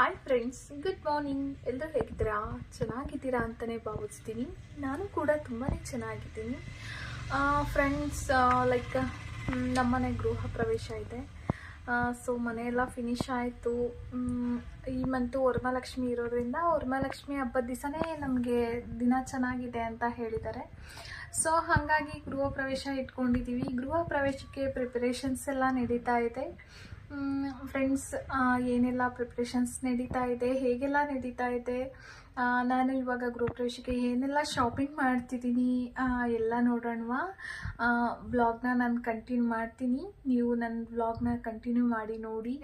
Hi friends good morning ಎಲ್ಲರೂ ಹೇಗಿದ್ದೀರಾ? ಚೆನ್ನಾಗಿದ್ದೀರಾ ಅಂತಲೇ ಭಾವಿಸ್ತೀನಿ. ನಾನು ಕೂಡ ತುಂಬಾ ಚೆನ್ನಾಗಿದ್ದೀನಿ. ಫ್ರೆಂಡ್ಸ್ ಲೈಕ್ ನಮ್ಮನೆ ಗೃಹ ಪ್ರವೇಶ ಇದೆ. ಸೊ ಮನೆಯೆಲ್ಲ ಫಿನಿಶ್ ಆಯಿತು. ಈ ಮಂತು ವರಮಹಾಲಕ್ಷ್ಮಿ ಇರೋದ್ರಿಂದ ವರಮಹಾಲಕ್ಷ್ಮಿ ಹಬ್ಬದ ದಿವಸನೇ ನಮಗೆ ದಿನ ಚೆನ್ನಾಗಿದೆ ಅಂತ ಹೇಳಿದ್ದಾರೆ. ಸೊ ಹಾಗಾಗಿ ಗೃಹ ಪ್ರವೇಶ ಇಟ್ಕೊಂಡಿದ್ದೀವಿ ಗೃಹ ಪ್ರವೇಶಕ್ಕೆ ಪ್ರಿಪರೇಷನ್ಸ್ ಎಲ್ಲ ನಡೀತಾ ಇದೆ. ಫ್ರೆಂಡ್ಸ್ ಏನೆಲ್ಲ ಪ್ರಿಪ್ರೇಷನ್ಸ್ ನಡೀತಾ ಇದೆ, ಹೇಗೆಲ್ಲ ನಡೀತಾ ಇದೆ? ನಾನು ಇವಾಗ ಗ್ರೂಪ್ ಪ್ರವೇಶಕ್ಕೆ ಏನೆಲ್ಲ ಶಾಪಿಂಗ್ ಮಾಡ್ತಿದ್ದೀನಿ ಎಲ್ಲ ನೋಡೋಣವಾ? ಬ್ಲಾಗ್ನ ನಾನು ಕಂಟಿನ್ಯೂ ಮಾಡ್ತೀನಿ. ನೀವು ನನ್ನ ಬ್ಲಾಗ್ನ ಕಂಟಿನ್ಯೂ ಮಾಡಿ ನೋಡಿ.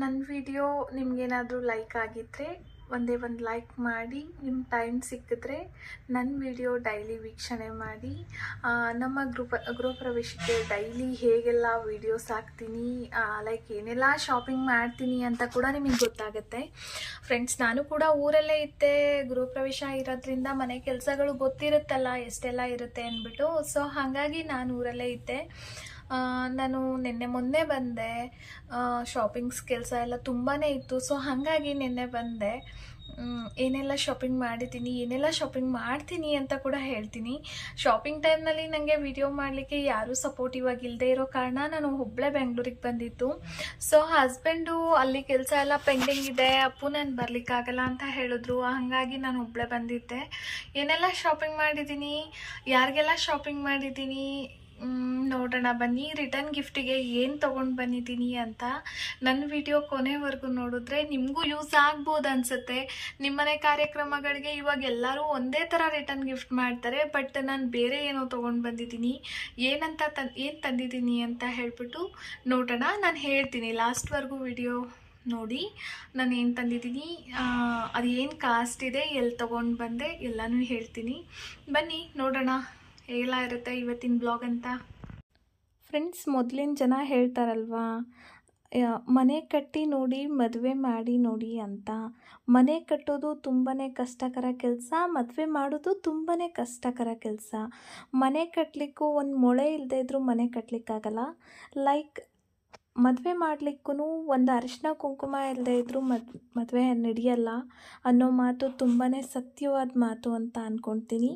ನನ್ನ ವಿಡಿಯೋ ನಿಮಗೇನಾದರೂ ಲೈಕ್ ಆಗಿದ್ದರೆ ಒಂದೇ ಒಂದು ಲೈಕ್ ಮಾಡಿ ನಿಮ್ಮ ಟೈಮ್ ಸಿಕ್ಕಿದ್ರೆ ನನ್ನ ವಿಡಿಯೋ ಡೈಲಿ ವೀಕ್ಷಣೆ ಮಾಡಿ. ನಮ್ಮ ಗೃಹ ಗೃಹ ಪ್ರವೇಶಕ್ಕೆ ಡೈಲಿ ಹೇಗೆಲ್ಲ ವೀಡಿಯೋಸ್ ಹಾಕ್ತೀನಿ ಲೈಕ್ ಏನೆಲ್ಲ ಶಾಪಿಂಗ್ ಮಾಡ್ತೀನಿ ಅಂತ ಕೂಡ ನಿಮಗೆ ಗೊತ್ತಾಗುತ್ತೆ. ಫ್ರೆಂಡ್ಸ್, ನಾನು ಕೂಡ ಊರಲ್ಲೇ ಇದ್ದೆ. ಗೃಹ ಪ್ರವೇಶ ಇರೋದ್ರಿಂದ ಮನೆ ಕೆಲಸಗಳು ಗೊತ್ತಿರುತ್ತಲ್ಲ, ಎಷ್ಟೆಲ್ಲ ಇರುತ್ತೆ ಅಂದ್ಬಿಟ್ಟು. ಸೊ, ಹಾಗಾಗಿ ನಾನು ಊರಲ್ಲೇ ಇದ್ದೆ. ನಾನು ನಿನ್ನೆ ಮೊನ್ನೆ ಬಂದೆ. ಶಾಪಿಂಗ್ಸ್ ಕೆಲಸ ಎಲ್ಲ ತುಂಬಾ ಇತ್ತು. ಸೊ ಹಾಗಾಗಿ ನಿನ್ನೆ ಬಂದೆ. ಏನೆಲ್ಲ ಶಾಪಿಂಗ್ ಮಾಡಿದ್ದೀನಿ, ಏನೆಲ್ಲ ಶಾಪಿಂಗ್ ಮಾಡ್ತೀನಿ ಅಂತ ಕೂಡ ಹೇಳ್ತೀನಿ. ಶಾಪಿಂಗ್ ಟೈಮ್ನಲ್ಲಿ ನನಗೆ ವಿಡಿಯೋ ಮಾಡಲಿಕ್ಕೆ ಯಾರೂ ಸಪೋರ್ಟಿವ್ ಇಲ್ಲದೆ ಇರೋ ಕಾರಣ ನಾನು ಒಬ್ಬಳೇ ಬೆಂಗಳೂರಿಗೆ ಬಂದಿದ್ದು. ಸೊ ಹಸ್ಬೆಂಡು ಅಲ್ಲಿ ಕೆಲಸ ಎಲ್ಲ ಪೆಂಡಿಂಗ್ ಇದೆ. ಅಪ್ಪು ನಾನು ಬರಲಿಕ್ಕಾಗಲ್ಲ ಅಂತ ಹೇಳಿದ್ರು. ಹಾಗಾಗಿ ನಾನು ಒಬ್ಬಳೇ ಬಂದಿದ್ದೆ. ಏನೆಲ್ಲ ಶಾಪಿಂಗ್ ಮಾಡಿದ್ದೀನಿ? ಯಾರಿಗೆಲ್ಲ ಶಾಪಿಂಗ್ ಮಾಡಿದ್ದೀನಿ? ನೋಡೋಣ. ಬನ್ನಿ ರಿಟರ್ನ್ ಗಿಫ್ಟಿಗೆ ಏನು ತೊಗೊಂಡು ಬಂದಿದ್ದೀನಿ ಅಂತ ನನ್ನ ವಿಡಿಯೋ ಕೊನೆವರೆಗೂ ನೋಡಿದ್ರೆ ನಿಮಗೂ ಯೂಸ್ ಆಗ್ಬೋದು ಅನಿಸುತ್ತೆ. ನಿಮ್ಮನೆ ಕಾರ್ಯಕ್ರಮಗಳಿಗೆ ಇವಾಗ ಎಲ್ಲರೂ ಒಂದೇ ಥರ ರಿಟರ್ನ್ ಗಿಫ್ಟ್ ಮಾಡ್ತಾರೆ ಬಟ್ ನಾನು ಬೇರೆ ಏನೋ ತೊಗೊಂಡು ಬಂದಿದ್ದೀನಿ. ಏನಂತ ತನ್, ಏನು ತಂದಿದ್ದೀನಿ ಅಂತ ಹೇಳ್ಬಿಟ್ಟು ನೋಡೋಣ. ನಾನು ಹೇಳ್ತೀನಿ ಲಾಸ್ಟ್ವರೆಗೂ ವಿಡಿಯೋ ನೋಡಿ. ನಾನು ಏನು ತಂದಿದ್ದೀನಿ ಅದು ಏನು ಕಾಸ್ಟ್ ಇದೆ ಎಲ್ಲಿ ತೊಗೊಂಡು ಬಂದೆ, ಎಲ್ಲನೂ ಹೇಳ್ತೀನಿ. ಬನ್ನಿ, ನೋಡೋಣ. ಹೇಗೆಲ್ಲ ಇರುತ್ತೆ ಇವತ್ತಿನ ಬ್ಲಾಗ್ ಅಂತ. ಫ್ರೆಂಡ್ಸ್ ಮೊದಲಿನ ಜನ ಹೇಳ್ತಾರಲ್ವಾ ಮನೆ ಕಟ್ಟಿ ನೋಡಿ, ಮದುವೆ ಮಾಡಿ ನೋಡಿ ಅಂತ. ಮನೆ ಕಟ್ಟೋದು ತುಂಬಾ ಕಷ್ಟಕರ ಕೆಲಸ, ಮದುವೆ ಮಾಡೋದು ತುಂಬಾ ಕಷ್ಟಕರ ಕೆಲಸ. ಮನೆ ಕಟ್ಟಲಿಕ್ಕೂ ಒಂದು ಮೊಳೆ ಇಲ್ಲದೇ ಇದ್ದರೂ ಮನೆ ಕಟ್ಟಲಿಕ್ಕಾಗಲ್ಲ ಲೈಕ್ ಮದುವೆ ಮಾಡಲಿಕ್ಕೂ ಒಂದು ಅರಿಶಿನ ಕುಂಕುಮ ಇಲ್ಲದೆ ಇದ್ದರೂ ಮದ್, ಮದುವೆ ನಡೆಯಲ್ಲ ಅನ್ನೋ ಮಾತು ತುಂಬಾ ಸತ್ಯವಾದ ಮಾತು ಅಂತ ಅಂದ್ಕೊಳ್ತೀನಿ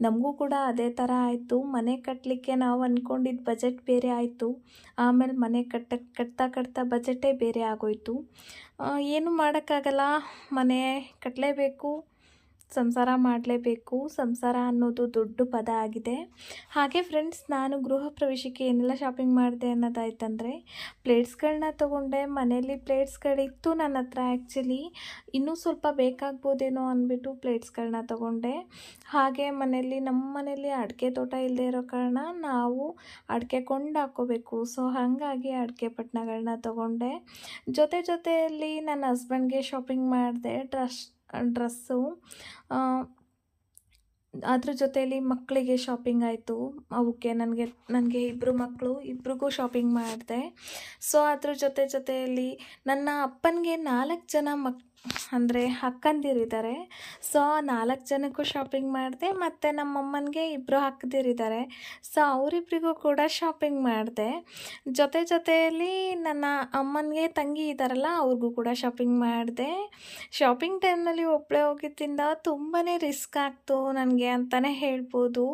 ನಮಗೂ ಕೂಡ ಅದೇ ಥರ ಆಯಿತು. ಮನೆ ಕಟ್ಟಲಿಕ್ಕೆ ನಾವು ಅಂದ್ಕೊಂಡಿದ್ದ ಬಜೆಟ್ ಬೇರೆ ಆಯಿತು. ಆಮೇಲೆ ಮನೆ ಕಟ್ಟ, ಕಟ್ತಾ ಕಟ್ತಾ ಬಜೆಟೇ ಬೇರೆ ಆಗೋಯ್ತು. ಏನು ಮಾಡೋಕ್ಕಾಗಲ್ಲ. ಮನೆ ಕಟ್ಟಲೇಬೇಕು ಸಂಸಾರ ಮಾಡಲೇಬೇಕು. ಸಂಸಾರ ಅನ್ನೋದು ದೊಡ್ಡ ಪದ ಆಗಿದೆ. ಹಾಗೆ ಫ್ರೆಂಡ್ಸ್ ನಾನು ಗೃಹ ಪ್ರವೇಶಕ್ಕೆ ಏನೆಲ್ಲ ಶಾಪಿಂಗ್ ಮಾಡಿದೆ ಅನ್ನೋದಾಯ್ತಂದರೆ ಪ್ಲೇಟ್ಸ್ಗಳನ್ನ ತೊಗೊಂಡೆ. ಮನೆಯಲ್ಲಿ ಪ್ಲೇಟ್ಸ್ಗಳಿತ್ತು ನನ್ನ ಹತ್ರ ಆ್ಯಕ್ಚುಲಿ ಇನ್ನೂ ಸ್ವಲ್ಪ ಬೇಕಾಗ್ಬೋದೇನೋ ಅಂದ್ಬಿಟ್ಟು ಪ್ಲೇಟ್ಸ್ಗಳನ್ನ ತೊಗೊಂಡೆ. ಹಾಗೆ ಮನೆಯಲ್ಲಿ, ನಮ್ಮ ಮನೆಯಲ್ಲಿ ಅಡಿಕೆ ತೋಟ ಇಲ್ಲದೆ ಇರೋ ಕಾರಣ ನಾವು ಅಡಿಕೆ ಕೊಂಡು ಹಾಕ್ಕೋಬೇಕು. ಸೊ ಹಾಗಾಗಿ ಅಡಿಕೆ ಪಟ್ಟಣಗಳನ್ನ ತೊಗೊಂಡೆ. ಜೊತೆ ಜೊತೆಯಲ್ಲಿ ನನ್ನ ಹಸ್ಬೆಂಡ್ಗೆ ಶಾಪಿಂಗ್ ಮಾಡಿದೆ. Dress dress. ಅದ್ರ ಜೊತೆಯಲ್ಲಿ ಮಕ್ಕಳಿಗೆ ಶಾಪಿಂಗ್ ಆಯಿತು. ಅವಕ್ಕೆ ನನಗೆ ನನಗೆ ಇಬ್ಬರು ಮಕ್ಕಳು ಇಬ್ರಿಗೂ ಶಾಪಿಂಗ್ ಮಾಡಿದೆ. ಸೊ, ಅದ್ರ ಜೊತೆ ಜೊತೆಯಲ್ಲಿ ನನ್ನ ಅಪ್ಪನಿಗೆ ನಾಲ್ಕು ಜನ ಮಕ್ ಅಂದರೆ ಅಕ್ಕಂದಿರಿದ್ದಾರೆ ಸೊ ನಾಲ್ಕು ಜನಕ್ಕೂ ಶಾಪಿಂಗ್ ಮಾಡಿದೆ, ಮತ್ತು ನಮ್ಮಮ್ಮನಿಗೆ ಇಬ್ಬರು ಅಕ್ಕದಿರಿದ್ದಾರೆ ಸೊ ಅವರಿಬ್ಬರಿಗೂ ಕೂಡ ಶಾಪಿಂಗ್ ಮಾಡಿದೆ. ಜೊತೆ ಜೊತೆಯಲ್ಲಿ ನನ್ನ ಅಮ್ಮನಿಗೆ ತಂಗಿ ಇದ್ದಾರಲ್ಲ ಅವ್ರಿಗೂ ಕೂಡ ಶಾಪಿಂಗ್ ಮಾಡಿದೆ. ಶಾಪಿಂಗ್ ಟೈಮ್ನಲ್ಲಿ ಒಬ್ಬಳೇ ಹೋಗಿದ್ದಿಂದ ತುಂಬಾ ರಿಸ್ಕ್ ಆಗ್ತು ನನಗೆ ಅಂತಲೇ ಹೇಳ್ಬೋದು.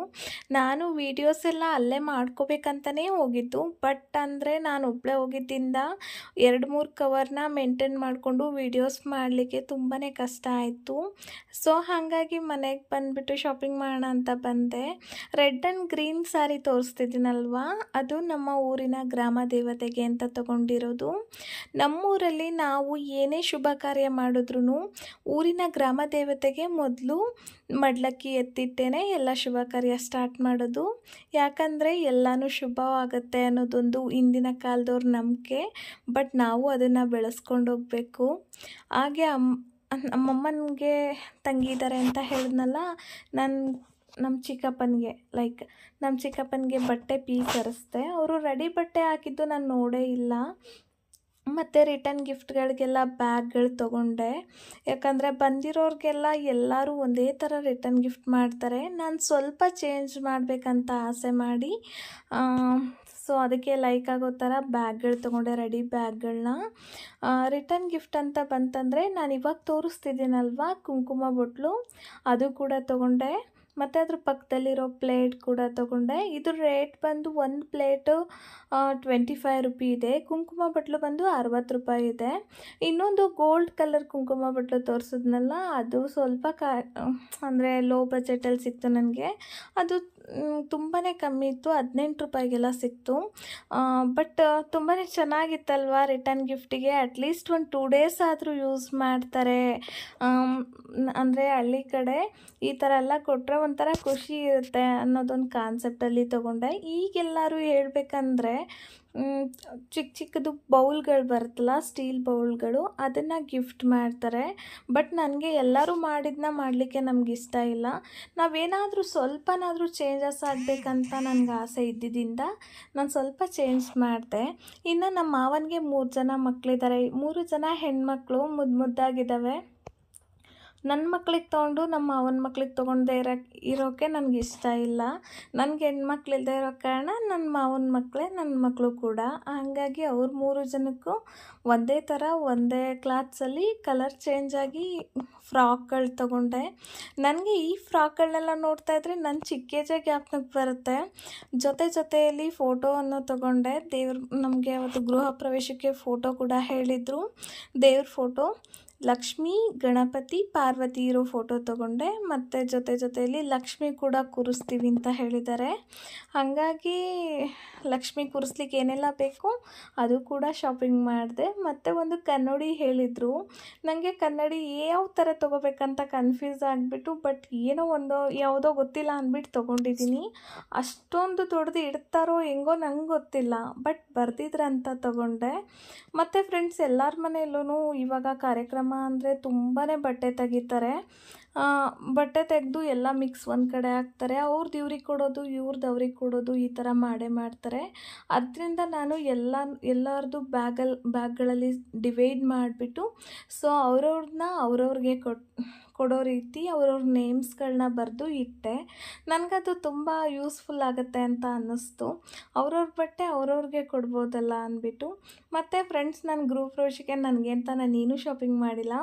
ನಾನು ವೀಡಿಯೋಸ್ ಎಲ್ಲ ಅಲ್ಲೇ ಮಾಡ್ಕೋಬೇಕಂತಲೇ ಹೋಗಿದ್ದು ಬಟ್ ಅಂದರೆ ನಾನು ಒಬ್ಬಳೇ ಹೋಗಿದ್ದಿಂದ ಎರಡು ಮೂರು ಕವರ್ನ ಮೇಂಟೈನ್ ಮಾಡಿಕೊಂಡು ವೀಡಿಯೋಸ್ ಮಾಡಲಿಕ್ಕೆ ತುಂಬಾ ಕಷ್ಟ ಆಯಿತು. ಸೊ ಹಾಗಾಗಿ ಮನೆಗೆ ಬಂದುಬಿಟ್ಟು ಶಾಪಿಂಗ್ ಮಾಡೋಣ ಅಂತ ಬಂದೆ. ರೆಡ್ ಆ್ಯಂಡ್ ಗ್ರೀನ್ ಸ್ಯಾರಿ ತೋರಿಸ್ತಿದ್ದೀನಲ್ವಾ? ಅದು ನಮ್ಮ ಊರಿನ ಗ್ರಾಮ ದೇವತೆಗೆ ಅಂತ ತಗೊಂಡಿರೋದು. ನಮ್ಮೂರಲ್ಲಿ ನಾವು ಏನೇ ಶುಭ ಕಾರ್ಯ ಮಾಡಿದ್ರೂ ಊರಿನ ಗ್ರಾಮ ದೇವತೆಗೆ ಮೊದಲು ಮಡ್ಲಕ್ಕಿ ಎತ್ತಿಟ್ಟೇನೆ ಎಲ್ಲ ಶುಭ ಕಾರ್ಯ ಸ್ಟಾರ್ಟ್ ಮಾಡೋದು. ಯಾಕಂದರೆ ಎಲ್ಲನೂ ಶುಭವಾಗುತ್ತೆ ಅನ್ನೋದೊಂದು ಹಿಂದಿನ ಕಾಲದವ್ರ ನಂಬಿಕೆ. ಬಟ್ ನಾವು ಅದನ್ನು ಬೆಳೆಸ್ಕೊಂಡು ಹೋಗಬೇಕು ಹಾಗೆ ಅಮ್ಮ ನಮ್ಮಮ್ಮನಿಗೆ ತಂಗಿ ಇದ್ದಾರೆ ಅಂತ ಹೇಳಿದ್ನಲ್ಲ ನನ್ನ ನಮ್ಮ ಚಿಕ್ಕಪ್ಪನಿಗೆ ಲೈಕ್ ನಮ್ಮ ಚಿಕ್ಕಪ್ಪನಿಗೆ ಬಟ್ಟೆ ಪೀಸ್ ತರಿಸ್ದೆ ಅವರು ರೆಡಿ ಬಟ್ಟೆ ಹಾಕಿದ್ದು ನಾನು ನೋಡೇ ಇಲ್ಲ. ಮತ್ತು ರಿಟರ್ನ್ ಗಿಫ್ಟ್ಗಳಿಗೆಲ್ಲ ಬ್ಯಾಗ್ಗಳು ತೊಗೊಂಡೆ. ಯಾಕಂದರೆ ಬಂದಿರೋರಿಗೆಲ್ಲ ಎಲ್ಲರೂ ಒಂದೇ ಥರ ರಿಟರ್ನ್ ಗಿಫ್ಟ್ ಮಾಡ್ತಾರೆ. ನಾನು ಸ್ವಲ್ಪ ಚೇಂಜ್ ಮಾಡಬೇಕಂತ ಆಸೆ ಮಾಡಿ ಸೊ ಅದಕ್ಕೆ ಲೈಕ್ ಆಗೋ ಥರ ಬ್ಯಾಗ್ಗಳು ತೊಗೊಂಡೆ ರೆಡಿ ಬ್ಯಾಗ್ಗಳನ್ನ ರಿಟರ್ನ್ ಗಿಫ್ಟ್ ಅಂತ ಬಂತಂದರೆ ನಾನು ಇವಾಗ ತೋರಿಸ್ತಿದ್ದೀನಲ್ವಾ ಕುಂಕುಮ ಬೊಟ್ಲು? ಅದು ಕೂಡ ತೊಗೊಂಡೆ. ಮತ್ತು ಅದ್ರ ಪಕ್ಕದಲ್ಲಿರೋ ಪ್ಲೇಟ್ ಕೂಡ ತೊಗೊಂಡೆ. ಇದ್ರ ರೇಟ್ ಬಂದು ಒಂದು ಪ್ಲೇಟು ಟ್ವೆಂಟಿ ಫೈವ್ ರುಪಿ ಇದೆ. ಕುಂಕುಮ ಬಟ್ಲು ಬಂದು ಅರವತ್ತು ರೂಪಾಯಿ ಇದೆ. ಇನ್ನೊಂದು ಗೋಲ್ಡ್ ಕಲರ್ ಕುಂಕುಮ ಬಟ್ಲು ತೋರಿಸಿದ್ನಲ್ಲ, ಅದು ಸ್ವಲ್ಪ ಕಾ, ಅಂದರೆ ಲೋ ಬಜೆಟಲ್ಲಿ ಸಿಕ್ತು ನನಗೆ. ಅದು ತುಂಬಾ ಕಮ್ಮಿ ಇತ್ತು, ಹದಿನೆಂಟು ರೂಪಾಯಿಗೆಲ್ಲ ಸಿಕ್ತು. ಬಟ್ ತುಂಬಾ ಚೆನ್ನಾಗಿತ್ತಲ್ವ ರಿಟರ್ನ್ ಗಿಫ್ಟಿಗೆ ಅಟ್ಲೀಸ್ಟ್ ಒಂದು ಟೂ ಡೇಸ್ ಆದರೂ ಯೂಸ್ ಮಾಡ್ತಾರೆ. ಅಂದರೆ ಹಳ್ಳಿ ಕಡೆ ಈ ಥರ ಎಲ್ಲ ಕೊಟ್ಟರೆ ಒಂಥರ ಖುಷಿ ಇರುತ್ತೆ ಅನ್ನೋದೊಂದು ಕಾನ್ಸೆಪ್ಟಲ್ಲಿ ತೊಗೊಂಡೆ. ಈಗೆಲ್ಲರೂ ಹೇಳ್ಬೇಕಂದ್ರೆ ಚಿಕ್ಕ ಚಿಕ್ಕದು ಬೌಲ್ಗಳು ಬರುತ್ತಲ್ಲ, ಸ್ಟೀಲ್ ಬೌಲ್ಗಳು, ಅದನ್ನು ಗಿಫ್ಟ್ ಮಾಡ್ತಾರೆ. ಬಟ್ ನನಗೆ ಎಲ್ಲರೂ ಮಾಡಿದ್ನ ಮಾಡಲಿಕ್ಕೆ ನಮ್ಗೆ ಇಷ್ಟ ಇಲ್ಲ. ನಾವೇನಾದರೂ ಸ್ವಲ್ಪನಾದರೂ ಚೇಂಜಸ್ ಆಗಬೇಕಂತ ನನಗೆ ಆಸೆ ಇದ್ದಿದ್ದರಿಂದ ನಾನು ಸ್ವಲ್ಪ ಚೇಂಜ್ ಮಾಡಿದೆ. ಇನ್ನು ನಮ್ಮ ಮಾವನಿಗೆ ಮೂರು ಜನ ಮಕ್ಕಳಿದ್ದಾರೆ ಮೂರು ಜನ ಹೆಣ್ಮಕ್ಳು ಮುದ್ದು ಮುದ್ದಾಗಿದ್ದಾವೆ ನನ್ನ ಮಕ್ಳಿಗೆ ತೊಗೊಂಡು ನಮ್ಮ ಅವನ ಮಕ್ಳಿಗೆ ತೊಗೊಂಡೇ ಇರೋ ಇರೋಕ್ಕೆ ನನಗೆ ಇಷ್ಟ ಇಲ್ಲ. ನನಗೆ ಹೆಣ್ಮಕ್ಳು ಇಲ್ಲದೆ ಇರೋ ಕಾರಣ ನನ್ನ ಮಾವನ ಮಕ್ಕಳೇ ನನ್ನ ಮಕ್ಕಳು ಕೂಡ. ಹಾಗಾಗಿ ಅವ್ರ ಮೂರು ಜನಕ್ಕೂ ಒಂದೇ ಥರ ಒಂದೇ ಕ್ಲಾತ್ಸಲ್ಲಿ ಕಲರ್ ಚೇಂಜ್ ಆಗಿ ಫ್ರಾಕ್ಗಳು ತೊಗೊಂಡೆ. ನನಗೆ ಈ ಫ್ರಾಕ್ಗಳನ್ನೆಲ್ಲ ನೋಡ್ತಾ ಇದ್ರೆ ನನ್ನ ಚಿಕ್ಕ ಗ್ಯಾಪ್ನಾಗ ಬರುತ್ತೆ. ಜೊತೆ ಜೊತೆಯಲ್ಲಿ ಫೋಟೋವನ್ನು ತೊಗೊಂಡೆ. ದೇವ್ರ ನಮಗೆ ಅವತ್ತು ಗೃಹ ಪ್ರವೇಶಕ್ಕೆ ಫೋಟೋ ಕೂಡ ಹೇಳಿದರು. ದೇವ್ರ ಫೋಟೋ. ಲಕ್ಷ್ಮಿ, ಗಣಪತಿ, ಪಾರ್ವತಿ ಇರೋ ಫೋಟೋ ತೊಗೊಂಡೆ. ಮತ್ತು ಜೊತೆ ಜೊತೆಯಲ್ಲಿ ಲಕ್ಷ್ಮಿ ಕೂಡ ಕೂರಿಸ್ತೀವಿ ಅಂತ ಹೇಳಿದ್ದಾರೆ. ಹಾಗಾಗಿ ಲಕ್ಷ್ಮಿ ಕೂರಿಸ್ಲಿಕ್ಕೆ ಏನೆಲ್ಲ ಬೇಕು ಅದು ಕೂಡ ಶಾಪಿಂಗ್ ಮಾಡಿದೆ. ಮತ್ತು ಒಂದು ಕನ್ನಡಿ ಹೇಳಿದರು. ನನಗೆ ಕನ್ನಡಿ ಯಾವ ಥರ ತೊಗೋಬೇಕಂತ ಕನ್ಫ್ಯೂಸ್ ಆಗಿಬಿಟ್ಟು ಬಟ್ ಏನೋ ಒಂದು ಯಾವುದೋ ಗೊತ್ತಿಲ್ಲ ಅಂದ್ಬಿಟ್ಟು ತೊಗೊಂಡಿದ್ದೀನಿ. ಅಷ್ಟೊಂದು ದೊಡ್ಡದು ಇಡ್ತಾರೋ ಹೆಂಗೋ ನಂಗೆ ಗೊತ್ತಿಲ್ಲ ಬಟ್ ಬರ್ದಿದ್ರಂತ ತೊಗೊಂಡೆ. ಮತ್ತು ಫ್ರೆಂಡ್ಸ್ ಎಲ್ಲರ ಮನೆಯಲ್ಲೂ ಇವಾಗ ಕಾರ್ಯಕ್ರಮ ಅಂದರೆ ತುಂಬಾ ಬಟ್ಟೆ ತೆಗಿತಾರೆ. ಬಟ್ಟೆ ತೆಗೆದು ಎಲ್ಲ ಮಿಕ್ಸ್ ಒಂದು ಕಡೆ ಹಾಕ್ತಾರೆ. ಅವ್ರದ್ದು ಇವ್ರಿಗೆ ಕೊಡೋದು ಇವ್ರದ್ದು ಅವ್ರಿಗೆ ಕೊಡೋದು ಈ ಥರ ಮಾಡೇ ಮಾಡ್ತಾರೆ. ಅದರಿಂದ ನಾನು ಎಲ್ಲ ಎಲ್ಲರದ್ದು ಬ್ಯಾಗಲ್ಲಿ ಬ್ಯಾಗ್ಗಳಲ್ಲಿ ಡಿವೈಡ್ ಮಾಡಿಬಿಟ್ಟು ಸೊ ಅವ್ರವ್ರನ್ನ ಅವ್ರವ್ರಿಗೆ ಕೊಟ್ ಕೊಡೋ ರೀತಿ ಅವ್ರವ್ರ ನೇಮ್ಸ್ಗಳನ್ನ ಬರೆದು ಇಟ್ಟೆ. ನನಗದು ತುಂಬ ಯೂಸ್ಫುಲ್ ಆಗುತ್ತೆ ಅಂತ ಅನ್ನಿಸ್ತು. ಅವ್ರವ್ರ ಬಟ್ಟೆ ಅವ್ರವ್ರಿಗೆ ಕೊಡ್ಬೋದಲ್ಲ ಅಂದ್ಬಿಟ್ಟು. ಮತ್ತು ಫ್ರೆಂಡ್ಸ್ ನನ್ನ ಗ್ರೂಪ್ ರೋಶಿಗೆ ನನಗೆ ಅಂತ ನಾನು ಏನೂ ಶಾಪಿಂಗ್ ಮಾಡಿಲ್ಲ.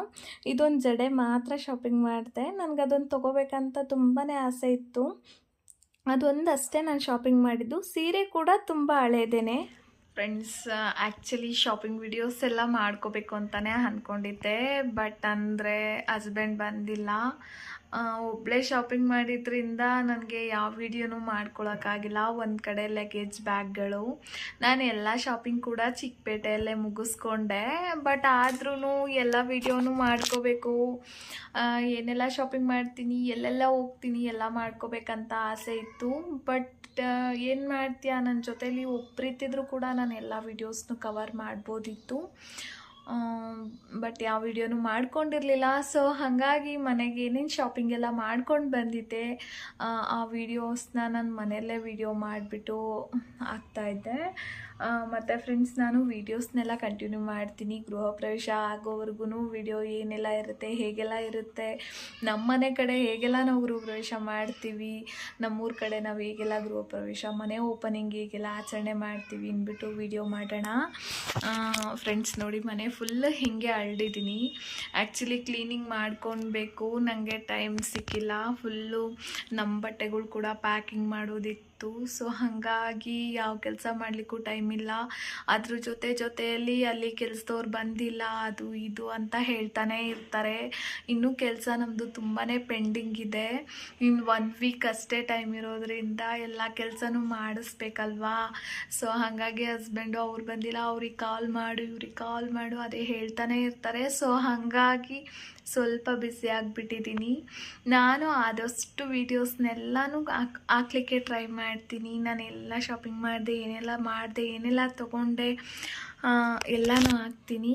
ಇದೊಂದು ಜಡೆ ಮಾತ್ರ ಶಾಪಿಂಗ್ ಮಾಡಿದೆ. ನನಗದೊಂದು ತೊಗೋಬೇಕಂತ ತುಂಬಾ ಆಸೆ ಇತ್ತು. ಅದೊಂದಷ್ಟೇ ನಾನು ಶಾಪಿಂಗ್ ಮಾಡಿದ್ದು. ಸೀರೆ ಕೂಡ ತುಂಬ ಹಳೇದೇನೆ. ಫ್ರೆಂಡ್ಸ್ ಆ್ಯಕ್ಚುಲಿ ಶಾಪಿಂಗ್ ವಿಡಿಯೋಸ್ ಎಲ್ಲ ಮಾಡ್ಕೋಬೇಕು ಅಂತಲೇ ಅಂದ್ಕೊಂಡಿದ್ದೆ ಬಟ್ ಅಂದರೆ ಹಸ್ಬೆಂಡ್ ಬಂದಿಲ್ಲ. ಒಬ್ಬಳೇ ಶಾಪಿಂಗ್ ಮಾಡಿದ್ರಿಂದ ನನಗೆ ಯಾವ ವಿಡಿಯೋನೂ ಮಾಡ್ಕೊಳಕ್ಕಾಗಿಲ್ಲ. ಒಂದು ಕಡೆ ಲಗೇಜ್ ಬ್ಯಾಗ್ಗಳು ನಾನು ಎಲ್ಲ ಶಾಪಿಂಗ್ ಕೂಡ ಚಿಕ್ಕಪೇಟೆಯಲ್ಲೇ ಮುಗಿಸ್ಕೊಂಡೆ. ಬಟ್ ಆದ್ರೂ ಎಲ್ಲ ವಿಡಿಯೋನೂ ಮಾಡ್ಕೋಬೇಕು. ಏನೆಲ್ಲ ಶಾಪಿಂಗ್ ಮಾಡ್ತೀನಿ, ಎಲ್ಲೆಲ್ಲ ಹೋಗ್ತೀನಿ, ಎಲ್ಲ ಮಾಡ್ಕೋಬೇಕಂತ ಆಸೆ ಇತ್ತು. ಬಟ್ ಏನು ಮಾಡ್ತೀಯಾ? ನನ್ನ ಜೊತೇಲಿ ಒಬ್ಬರಿದ್ದಿದ್ರು ಕೂಡ ನಾನು ಎಲ್ಲ ವೀಡಿಯೋಸ್ನು ಕವರ್ ಮಾಡ್ಬೋದಿತ್ತು. ಬಟ್ ಯಾವ ವಿಡಿಯೋನು ಮಾಡ್ಕೊಂಡಿರಲಿಲ್ಲ. ಸೊ ಹಾಗಾಗಿ ಮನೆಗೆ ಏನೇನು ಶಾಪಿಂಗ್ ಎಲ್ಲ ಮಾಡ್ಕೊಂಡು ಬಂದಿದ್ದೆ, ಆ ವಿಡಿಯೋಸ್ನ ನಾನು ಮನೆಯಲ್ಲೇ ವಿಡಿಯೋ ಮಾಡಿಬಿಟ್ಟು ಹಾಕ್ತಾಯಿದ್ದೆ ಮತ್ತು ಫ್ರೆಂಡ್ಸ್ ನಾನು ವೀಡಿಯೋಸ್ನೆಲ್ಲ ಕಂಟಿನ್ಯೂ ಮಾಡ್ತೀನಿ. ಗೃಹ ಪ್ರವೇಶ ಆಗೋವರೆಗೂ ವಿಡಿಯೋ ಏನೆಲ್ಲ ಇರುತ್ತೆ, ಹೇಗೆಲ್ಲ ಇರುತ್ತೆ ನಮ್ಮ ಮನೆ ಕಡೆ ಹೇಗೆಲ್ಲ ನಾವು ಗೃಹ ಪ್ರವೇಶ ಮಾಡ್ತೀವಿ, ನಮ್ಮೂರ ಕಡೆ ನಾವು ಹೇಗೆಲ್ಲ ಗೃಹ ಪ್ರವೇಶ, ಮನೆ ಓಪನಿಂಗ್ ಹೇಗೆಲ್ಲ ಆಚರಣೆ ಮಾಡ್ತೀವಿ ಅಂದ್ಬಿಟ್ಟು ವಿಡಿಯೋ ಮಾಡೋಣ. ಫ್ರೆಂಡ್ಸ್ ನೋಡಿ ಮನೆ ಫುಲ್ ಹೀಗೆ ಅರಳಿದ್ದೀನಿ ಆ್ಯಕ್ಚುಲಿ ಕ್ಲೀನಿಂಗ್ ಮಾಡ್ಕೊಳ್ಬೇಕು ನನಗೆ ಟೈಮ್ ಸಿಕ್ಕಿಲ್ಲ. ಫುಲ್ಲು ನಮ್ಮ ಬಟ್ಟೆಗಳು ಕೂಡ ಪ್ಯಾಕಿಂಗ್ ಮಾಡೋದಿತ್ತು. ಸೊ ಹಾಗಾಗಿ ಯಾವ ಕೆಲಸ ಮಾಡಲಿಕ್ಕೂ ಟೈಮ್ ಇಲ್ಲ. ಅದ್ರ ಜೊತೆ ಜೊತೆಯಲ್ಲಿ ಅಲ್ಲಿ ಕೆಲಸದವ್ರು ಬಂದಿಲ್ಲ, ಅದು ಇದು ಅಂತ ಹೇಳ್ತಾನೆ ಇರ್ತಾರೆ. ಇನ್ನೂ ಕೆಲಸ ನಮ್ಮದು ತುಂಬಾ ಪೆಂಡಿಂಗ್ ಇದೆ. ಇನ್ನು ಒನ್ ವೀಕ್ ಅಷ್ಟೇ ಟೈಮ್ ಇರೋದ್ರಿಂದ ಎಲ್ಲ ಕೆಲಸನೂ ಮಾಡಿಸ್ಬೇಕಲ್ವಾ? ಸೊ ಹಾಗಾಗಿ ಹಸ್ಬೆಂಡು ಅವ್ರು ಬಂದಿಲ್ಲ, ಅವ್ರಿಗೆ ಕಾಲ್ ಮಾಡು, ಇವ್ರಿಗೆ ಕಾಲ್ ಮಾಡು, ಅದೇ ಹೇಳ್ತಾನೆ ಇರ್ತಾರೆ. ಸೊ ಹಾಗಾಗಿ ಸ್ವಲ್ಪ ಬ್ಯುಸಿ ಆಗಿಬಿಟ್ಟಿದ್ದೀನಿ. ನಾನು ಆದಷ್ಟು ವೀಡಿಯೋಸ್ನೆಲ್ಲನೂ ಹಾಕ್, ಹಾಕ್ಲಿಕ್ಕೆ ಟ್ರೈ ಮಾಡ್ತೀನಿ. ನಾನು ಎಲ್ಲ ಶಾಪಿಂಗ್ ಮಾಡಿದೆ, ಏನೆಲ್ಲ ಮಾಡಿದೆ, ಏನೆಲ್ಲ ತೊಗೊಂಡೆ ಎಲ್ಲನೂ ಹಾಕ್ತೀನಿ.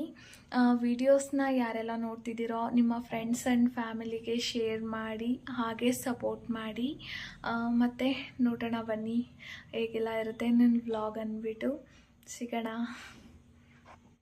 ವಿಡಿಯೋಸ್ನ ಯಾರೆಲ್ಲ ನೋಡ್ತಿದ್ದೀರೋ ನಿಮ್ಮ ಫ್ರೆಂಡ್ಸ್ ಆ್ಯಂಡ್ ಫ್ಯಾಮಿಲಿಗೆ ಶೇರ್ ಮಾಡಿ, ಹಾಗೆ ಸಪೋರ್ಟ್ ಮಾಡಿ. ಮತ್ತು ನೋಡೋಣ ಬನ್ನಿ. ಹೇಗೆಲ್ಲ ಇರುತ್ತೆ ನನ್ನ ವ್ಲಾಗ್ ಅಂದ್ಬಿಟ್ಟು ಸಿಗೋಣ.